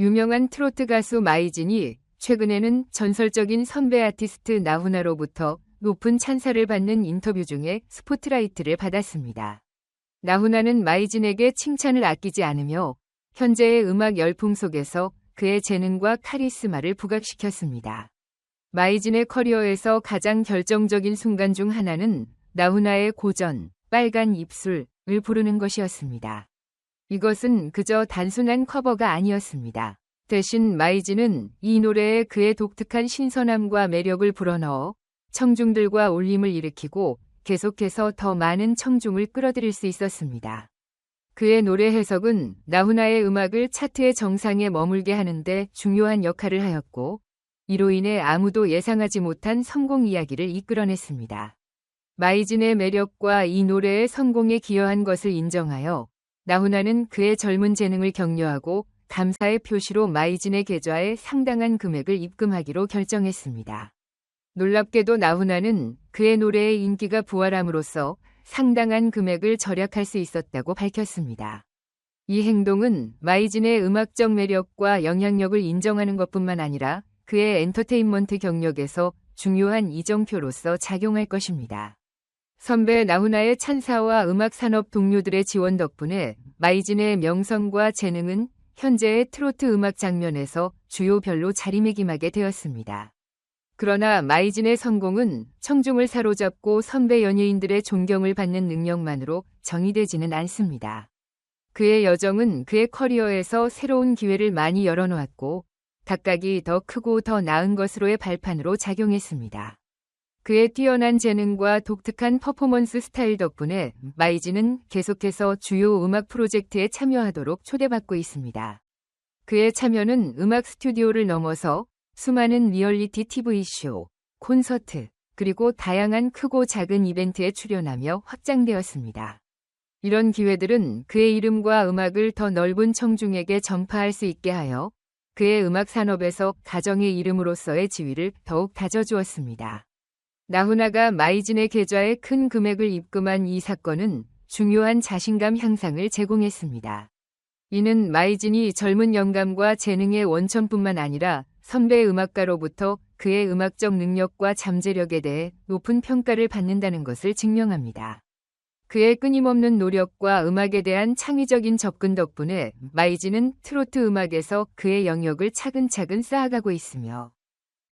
유명한 트로트 가수 마이진이 최근에는 전설적인 선배 아티스트 나훈아로부터 높은 찬사를 받는 인터뷰 중에 스포트라이트를 받았습니다. 나훈아는 마이진에게 칭찬을 아끼지 않으며 현재의 음악 열풍 속에서 그의 재능과 카리스마를 부각시켰습니다. 마이진의 커리어에서 가장 결정적인 순간 중 하나는 나훈아의 고전, 빨간 입술을 부르는 것이었습니다. 이것은 그저 단순한 커버가 아니었습니다. 대신 마이진은 이 노래에 그의 독특한 신선함과 매력을 불어넣어 청중들과 울림을 일으키고 계속해서 더 많은 청중을 끌어들일 수 있었습니다. 그의 노래 해석은 나훈아의 음악을 차트의 정상에 머물게 하는데 중요한 역할을 하였고, 이로 인해 아무도 예상하지 못한 성공 이야기를 이끌어냈습니다. 마이진의 매력과 이 노래의 성공에 기여한 것을 인정하여 나훈아는 그의 젊은 재능을 격려하고 감사의 표시로 마이진의 계좌에 상당한 금액을 입금하기로 결정했습니다. 놀랍게도 나훈아는 그의 노래의 인기가 부활함으로써 상당한 금액을 절약할 수 있었다고 밝혔습니다. 이 행동은 마이진의 음악적 매력과 영향력을 인정하는 것뿐만 아니라 그의 엔터테인먼트 경력에서 중요한 이정표로서 작용할 것입니다. 선배 나훈아의 찬사와 음악 산업 동료들의 지원 덕분에 마이진의 명성과 재능은 현재의 트로트 음악 장면에서 주요 별로 자리매김하게 되었습니다. 그러나 마이진의 성공은 청중을 사로잡고 선배 연예인들의 존경을 받는 능력만으로 정의되지는 않습니다. 그의 여정은 그의 커리어에서 새로운 기회를 많이 열어놓았고 각각이 더 크고 더 나은 것으로의 발판으로 작용했습니다. 그의 뛰어난 재능과 독특한 퍼포먼스 스타일 덕분에 마이진은 계속해서 주요 음악 프로젝트에 참여하도록 초대받고 있습니다. 그의 참여는 음악 스튜디오를 넘어서 수많은 리얼리티 TV쇼, 콘서트, 그리고 다양한 크고 작은 이벤트에 출연하며 확장되었습니다. 이런 기회들은 그의 이름과 음악을 더 넓은 청중에게 전파할 수 있게 하여 그의 음악 산업에서 가정의 이름으로서의 지위를 더욱 다져주었습니다. 나훈아가 마이진의 계좌에 큰 금액을 입금한 이 사건은 중요한 자신감 향상을 제공했습니다. 이는 마이진이 젊은 영감과 재능의 원천뿐만 아니라 선배 음악가로부터 그의 음악적 능력과 잠재력에 대해 높은 평가를 받는다는 것을 증명합니다. 그의 끊임없는 노력과 음악에 대한 창의적인 접근 덕분에 마이진은 트로트 음악에서 그의 영역을 차근차근 쌓아가고 있으며